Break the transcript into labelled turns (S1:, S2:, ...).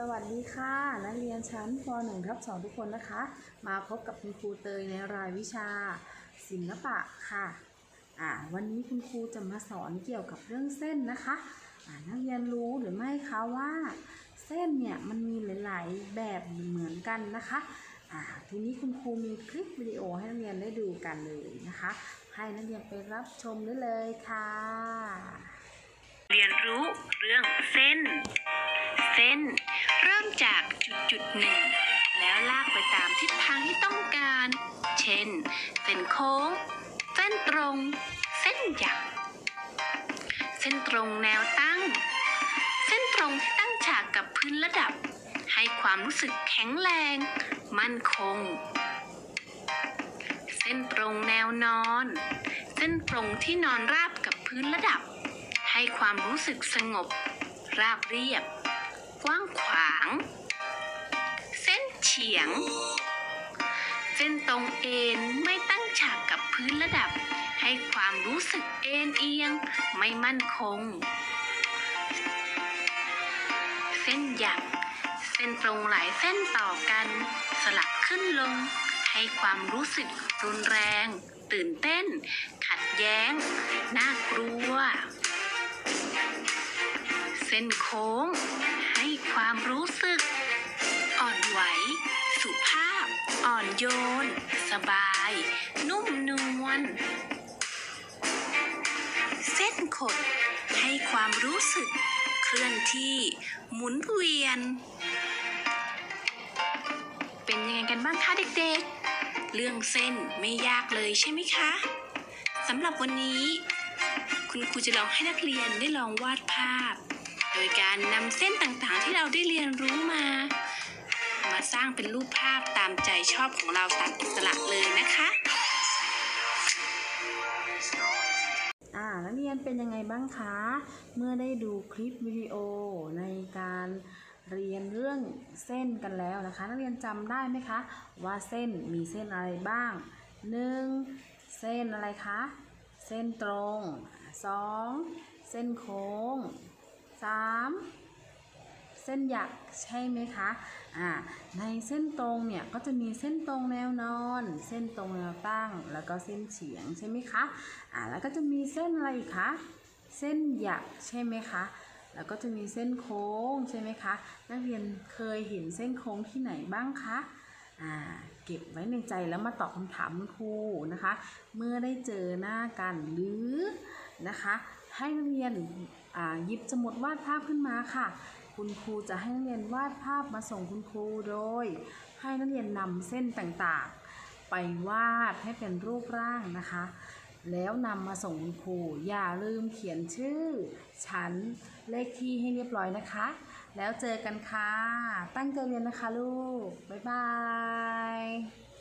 S1: สวัสดีค่ะ นักเรียนชั้นป .1 ทับ2ทุกคนนะคะ มาพบกับคุณครูเตยในรายวิชา ศิลปะค่ะอ่าวันนี้คุณครูจะมาสอนเกี่ยวกับเรื่องเส้นนะคะอ่านักเรียนรู้หรือไม่คะว่า เส้นเนี่ยมันมีหลาย ๆ แบบเหมือนกันนะคะอ่าทีนี้คุณครูมีคลิปวิดีโอให้นักเรียนได้ดูกันเลยนะคะ ให้นักเรียนไปรับชมได้เลยค่ะ
S2: เรียนรู้เรื่องเส้น เส้น จากจุดจุดหนึ่ง แล้วลากไปตามทิศทางที่ต้องการ เช่น เส้นโค้ง เส้นตรง เส้นหยักเส้นตรงแนวตั้ง เส้นตรงที่ตั้งฉากกับพื้นระดับ ให้ความรู้สึกแข็งแรง มั่นคง เส้นตรงแนวนอน เส้นตรงที่นอนราบกับพื้นระดับ ให้ความรู้สึกสงบ ราบเรียบ กว้างขวาง เส้นเฉียง เส้นตรงเอ็นไม่ตั้งฉากกับพื้นระดับ ให้ความรู้สึกเอ็นเอียงไม่มั่นคง เส้นหยักเส้นตรงหลายเส้นต่อกัน สลับขึ้นลง ให้ความรู้สึกรุนแรง ตื่นเต้น ขัดแย้ง น่ากลัว ส้นโค้ง ให้ความรู้สึก อ่อนไหว สุภาพ อ่อนโยน สบาย นุ่มนวลเส้นขด ให้ความรู้สึก เคลื่อนที่หมุนเวียน เป็นยังไงกันบ้างคะเด็กๆ เรื่องเส้นไม่ยากเลยใช่ไหมคะสำหรับวันนี้ คุณครูจะลองให้นักเรียนได้ลองวาดภาพ โดยการนำเส้นต่างๆ ที่เราได้เรียนรู้มา มาสร้างเป็นรูปภาพตามใจชอบของเราตามอิสระเลยนะคะ
S1: อ่านักเรียนเป็นยังไงบ้างคะ เมื่อได้ดูคลิปวิดีโอในการเรียนเรื่องเส้นกันแล้วนะคะ นักเรียนจำได้ไหมคะ ว่าเส้นมีเส้นอะไรบ้าง 1. เส้นอะไรคะ เส้นตรง 2. เส้นโค้ง 3. เส้นหยักใช่ไหมคะอ่าในเส้นตรงเนี่ยก็จะมีเส้นตรงแนวนอน เส้นตรงแนวตั้ง แล้วก็เส้นเฉียงใช่ไหมคะอ่าแล้วก็จะมีเส้นอะไรอีกคะเส้นหยักใช่ไหมคะแล้วก็จะมีเส้นโค้งใช่ไหมคะ นักเรียนเคยเห็นเส้นโค้งที่ไหนบ้างคะอ่าเก็บไว้ในใจแล้วมาตอบคำถามครูนะคะ เมื่อได้เจอหน้ากันหรือนะคะ ให้นักเรียนอ่าหยิบสมุดวาดภาพขึ้นมาค่ะ คุณครูจะให้นักเรียนวาดภาพมาส่งคุณครูโดย ให้นักเรียนนำเส้นต่างๆ ไปวาดให้เป็นรูปร่างนะคะ แล้วนำมาส่งคุณครูอย่าลืมเขียนชื่อ ชั้นเลขที่ให้เรียบร้อยนะคะ แล้วเจอกันค่ะ ตั้งใจเรียนนะคะลูก บ๊ายบาย